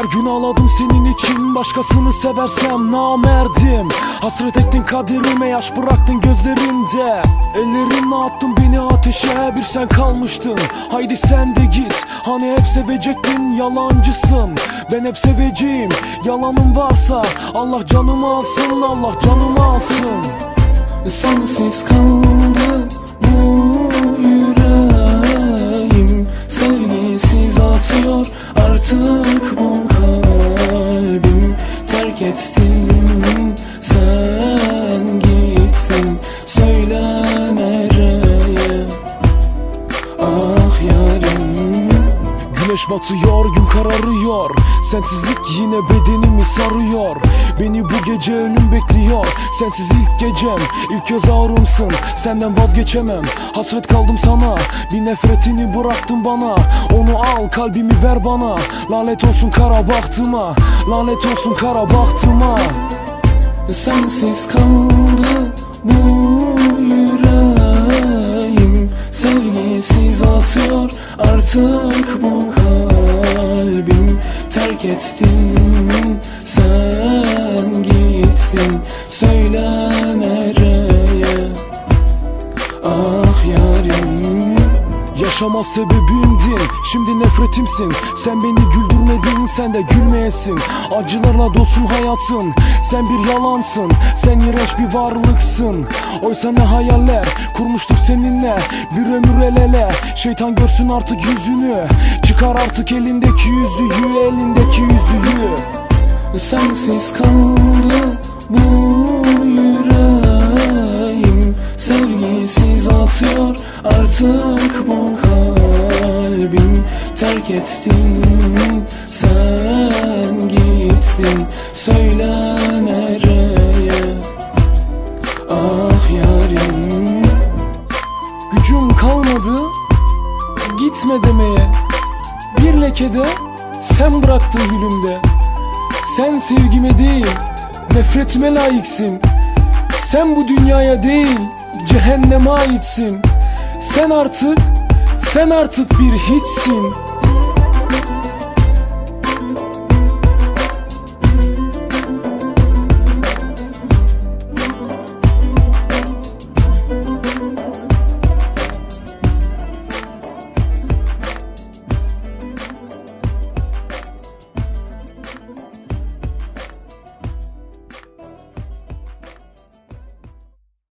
Her gün ağladım senin için. Başkasını seversem namerdim. Hasret ettin kaderime yaş bıraktın gözlerimde Ellerinle attın beni ateşe? Bir sen kalmıştın. Haydi sen de git. Hani hep sevecektin yalancısın. Ben hep seveceğim Yalanım varsa Allah canımı alsın Allah canımı alsın. Sensiz kaldı bu kalbim. Terk ettin sen gitsin. Söyle nereye ah yarim Güneş batıyor, gün kararıyor Sensizlik yine bedenimi sarıyor. Beni bu gece ölüm bekliyor. Sensiz ilk gecem, ilk göz ağrımsın. Senden vazgeçemem, hasret kaldım sana. Bir nefretini bıraktın bana. Onu al, kalbimi ver bana. Lanet olsun kara baktıma. Lanet olsun kara baktıma. Sensiz kaldı bu yüreğim. Sevgisiz atıyor artık bu Terk ettin sen gitsin. Söyle nereye? Ah yarim. Yaşama sebebimdin Şimdi nefretimsin. Sen beni güldürmedin sen de gülmeyesin Acılarla dolsun hayatın. Sen bir yalansın Sen iğrenç bir varlıksın. Oysa ne hayaller Kurmuştuk seninle. Bir ömür el ele Şeytan görsün artık yüzünü. Çıkar artık elindeki yüzüğü Elindeki yüzüğü Sensiz kaldı bu yüreğim. Sevgisiz atıyor artık bu kalbim Terk ettin sen gitsin Söyle nereye ah yarim. Gücüm kalmadı Gitme demeye. Bir lekede Sen bıraktın gülümde. Sen sevgime değil Nefretime layıksın. Sen bu dünyaya değil Cehenneme aitsin. Sen artık Sen artık bir hiçsin